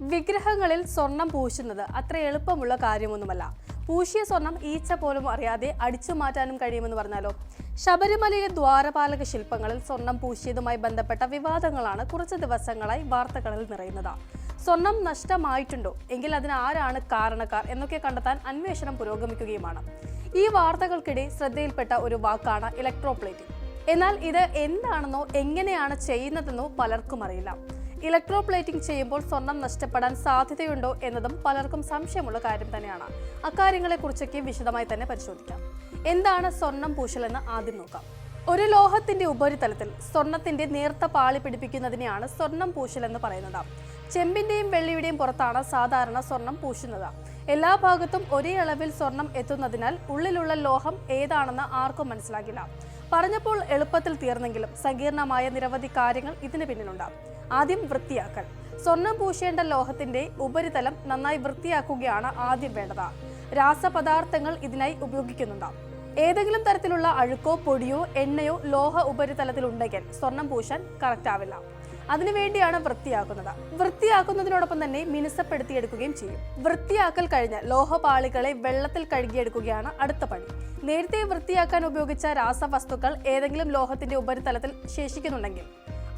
വിഗ്രഹങ്ങളിൽ സ്വർണം പൂശുന്നത് അത്ര എളുപ്പമുള്ള കാര്യമൊന്നുമല്ല. പൂശിയ സ്വർണം ഈച്ച പോലും അറിയാതെ അടിച്ചു മാറ്റാനും കഴിയുമെന്ന് പറഞ്ഞാലോ? ശബരിമലയിലെ ദ്വാരപാലക ശില്പങ്ങളിൽ സ്വർണം പൂശിയതുമായി ബന്ധപ്പെട്ട വിവാദങ്ങളാണ് കുറച്ച് ദിവസങ്ങളായി വാർത്തകളിൽ നിറയുന്നത്. സ്വർണം നഷ്ടമായിട്ടുണ്ടോ? എങ്കിൽ അതിന് ആരാണ് കാരണക്കാർ എന്നൊക്കെ കണ്ടെത്താൻ അന്വേഷണം പുരോഗമിക്കുകയുമാണ്. ഈ വാർത്തകൾക്കിടെ ശ്രദ്ധയിൽപ്പെട്ട ഒരു വാക്കാണ് ഇലക്ട്രോപ്ലേറ്റിംഗ് എന്നാൽ ഇത് എന്താണെന്നോ എങ്ങനെയാണ് ചെയ്യുന്നതെന്നോ പലർക്കും അറിയില്ല. ഇലക്ട്രോപ്ലേറ്റിംഗ് ചെയ്യുമ്പോൾ സ്വർണം നഷ്ടപ്പെടാൻ സാധ്യതയുണ്ടോ എന്നതും പലർക്കും സംശയമുള്ള കാര്യം തന്നെയാണ്. അക്കാര്യങ്ങളെക്കുറിച്ചൊക്കെ വിശദമായി തന്നെ പരിശോധിക്കാം. എന്താണ് സ്വർണം പൂശലെന്ന് ആദ്യം നോക്കാം. ഒരു ലോഹത്തിന്റെ ഉപരിതലത്തിൽ സ്വർണത്തിന്റെ നേർത്ത പാളി പിടിപ്പിക്കുന്നതിനെയാണ് സ്വർണം പൂശൽ എന്ന് പറയുന്നത്. ചെമ്പിന്റെയും വെള്ളിയുടെയും പുറത്താണ് സാധാരണ സ്വർണം പൂശുന്നത്. എല്ലാ ഭാഗത്തും ഒരേ അളവിൽ സ്വർണം എത്തുന്നതിനാൽ ഉള്ളിലുള്ള ലോഹം ഏതാണെന്ന് ആർക്കും മനസ്സിലാകില്ല. പറഞ്ഞപ്പോൾ എളുപ്പത്തിൽ തീർന്നെങ്കിലും സങ്കീർണമായ നിരവധി കാര്യങ്ങൾ ഇതിന് പിന്നിലുണ്ട്. ആദ്യം വൃത്തിയാക്കൽ. സ്വർണം പൂശേണ്ട ലോഹത്തിന്റെ ഉപരിതലം നന്നായി വൃത്തിയാക്കുകയാണ് ആദ്യം വേണ്ടത്. രാസപദാർത്ഥങ്ങൾ ഇതിനായി ഉപയോഗിക്കുന്നുണ്ട്. ഏതെങ്കിലും തരത്തിലുള്ള അഴുക്കോ പൊടിയോ എണ്ണയോ ലോഹ ഉപരിതലത്തിൽ ഉണ്ടെങ്കിൽ സ്വർണം പൂശാൻ കറക്റ്റ് ആവില്ല. അതിനുവേണ്ടിയാണ് വൃത്തിയാക്കുന്നത്. വൃത്തിയാക്കുന്നതിനോടൊപ്പം തന്നെ മിനുസപ്പെടുത്തിയെടുക്കുകയും ചെയ്യും. വൃത്തിയാക്കൽ കഴിഞ്ഞ ലോഹപാളികളെ വെള്ളത്തിൽ കഴുകിയെടുക്കുകയാണ് അടുത്ത പണി. നേരത്തെ വൃത്തിയാക്കാൻ ഉപയോഗിച്ച രാസവസ്തുക്കൾ ഏതെങ്കിലും ലോഹത്തിന്റെ ഉപരിതലത്തിൽ ശേഷിക്കുന്നുണ്ടെങ്കിൽ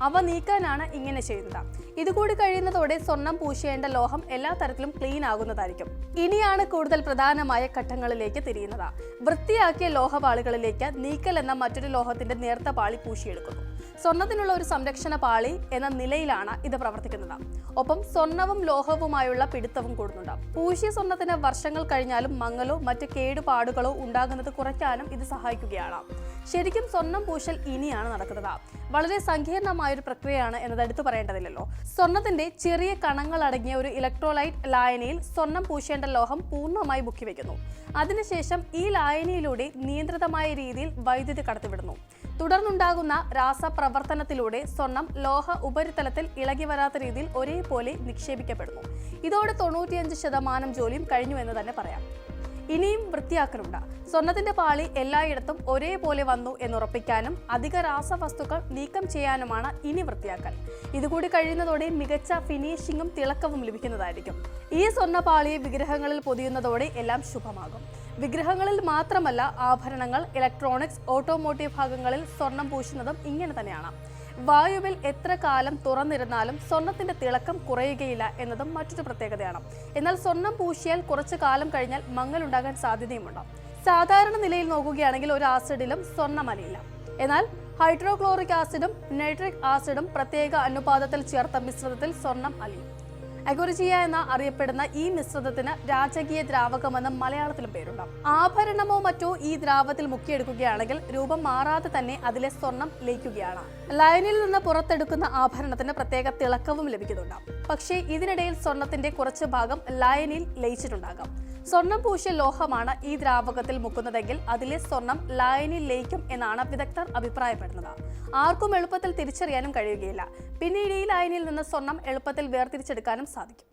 അവ നീക്കാനാണ് ഇങ്ങനെ ചെയ്യുന്നത്. ഇതുകൂടി കഴിയുന്നതോടെ സ്വർണം പൂശേണ്ട ലോഹം എല്ലാ തരത്തിലും ക്ലീൻ ആകുന്നതായിരിക്കും. ഇനിയാണ് കൂടുതൽ പ്രധാനമായ ഘട്ടങ്ങളിലേക്ക് തിരിയുന്നത്. വൃത്തിയാക്കിയ ലോഹപാളികളിലേക്ക് നീക്കൽ എന്ന മറ്റൊരു ലോഹത്തിന്റെ നേർത്ത പാളി പൂശിയെടുക്കുന്നു. സ്വർണത്തിനുള്ള ഒരു സംരക്ഷണ പാളി എന്ന നിലയിലാണ് ഇത് പ്രവർത്തിക്കുന്നത്. ഒപ്പം സ്വർണവും ലോഹവുമായുള്ള പിടുത്തവും കൂടുന്നുണ്ട്. പൂശിയ സ്വർണത്തിന് വർഷങ്ങൾ കഴിഞ്ഞാലും മങ്ങലോ മറ്റ് കേടുപാടുകളോ ഉണ്ടാകുന്നത് കുറയ്ക്കാനും ഇത് സഹായിക്കുകയാണ്. ശരിക്കും സ്വർണം പൂശൽ ഇനിയാണ് നടക്കുന്നത്. വളരെ സങ്കീർണമായ ഒരു പ്രക്രിയയാണ് എന്നത് എടുത്തു പറയേണ്ടതില്ലല്ലോ. സ്വർണത്തിന്റെ ചെറിയ കണങ്ങൾ അടങ്ങിയ ഒരു ഇലക്ട്രോലൈറ്റ് ലായനിയിൽ സ്വർണം പൂശേണ്ട ലോഹം പൂർണമായി ബുക്കി വെക്കുന്നു അതിനുശേഷം ഈ ലായനിയിലൂടെ നിയന്ത്രിതമായ രീതിയിൽ വൈദ്യുതി കടത്തിവിടുന്നു. തുടർന്നുണ്ടാകുന്ന രാസപ്രവർത്തനത്തിലൂടെ സ്വർണം ലോഹ ഉപരിതലത്തിൽ ഇളകി വരാത്ത രീതിയിൽ ഒരേപോലെ നിക്ഷേപിക്കപ്പെടുന്നു. ഇതോടെ തൊണ്ണൂറ്റിയഞ്ച് ശതമാനം ജോലിയും കഴിഞ്ഞു എന്ന് തന്നെ പറയാം. ഇനിയും വൃത്തിയാക്കലുണ്ട്. സ്വർണത്തിന്റെ പാളി എല്ലായിടത്തും ഒരേപോലെ വന്നു എന്നുറപ്പിക്കാനും അധിക രാസവസ്തുക്കൾ നീക്കം ചെയ്യാനുമാണ് ഇനി വൃത്തിയാക്കൽ. ഇതുകൂടി കഴിയുന്നതോടെ മികച്ച ഫിനിഷിങ്ങും തിളക്കവും ലഭിക്കുന്നതായിരിക്കും. ഈ സ്വർണപാളിയെ വിഗ്രഹങ്ങളിൽ പൊതിയുന്നതോടെ എല്ലാം ശുഭമാകും. വിഗ്രഹങ്ങളിൽ മാത്രമല്ല ആഭരണങ്ങൾ ഇലക്ട്രോണിക്സ് ഓട്ടോമോട്ടീവ് ഭാഗങ്ങളിൽ സ്വർണം പൂശുന്നതും ഇങ്ങനെ തന്നെയാണ്. വായുവിൽ എത്ര കാലം തുറന്നിരുന്നാലും സ്വർണത്തിന്റെ തിളക്കം കുറയുകയില്ല എന്നതും മറ്റൊരു പ്രത്യേകതയാണ്. എന്നാൽ സ്വർണം പൂശിയാൽ കുറച്ചു കാലം കഴിഞ്ഞാൽ മങ്ങലുണ്ടാകാൻ സാധ്യതയുമുണ്ട്. സാധാരണ നിലയിൽ നോക്കുകയാണെങ്കിൽ ഒരു ആസിഡിലും സ്വർണം അലിയില്ല എന്നാൽ ഹൈഡ്രോക്ലോറിക് ആസിഡും നൈട്രിക് ആസിഡും പ്രത്യേക അനുപാതത്തിൽ ചേർത്ത മിശ്രിതത്തിൽ സ്വർണം അലിയും. അഗുറിജിയ എന്ന അറിയപ്പെടുന്ന ഈ മിശ്രിതത്തിന് രാജകീയ ദ്രാവകമെന്ന് മലയാളത്തിലും പേരുണ്ട്. ആഭരണമോ മറ്റോ ഈ ദ്രാവത്തിൽ മുക്കിയെടുക്കുകയാണെങ്കിൽ രൂപം മാറാതെ തന്നെ അതിലെ സ്വർണം ലയിക്കുകയാണ്. ലയനിൽ നിന്ന് പുറത്തെടുക്കുന്ന ആഭരണത്തിന് പ്രത്യേക തിളക്കവും ലഭിക്കുന്നുണ്ട്. പക്ഷേ ഇതിനിടയിൽ സ്വർണത്തിന്റെ കുറച്ച് ഭാഗം ലയനിൽ ലയിച്ചിട്ടുണ്ടാകാം. സ്വർണം പൂശിയ ലോഹമാണ് ഈ ദ്രാവകത്തിൽ മുക്കുന്നതെങ്കിൽ അതിലെ സ്വർണം ലായനിൽ ലയിക്കും എന്നാണ് വിദഗ്ധർ അഭിപ്രായപ്പെടുന്നത്. ആർക്കും എളുപ്പത്തിൽ തിരിച്ചറിയാനും കഴിയുകയില്ല. പിന്നീട് ഈ ലായനിയിൽ നിന്ന് സ്വർണം എളുപ്പത്തിൽ വേർതിരിച്ചെടുക്കാനും സാധിക്കും.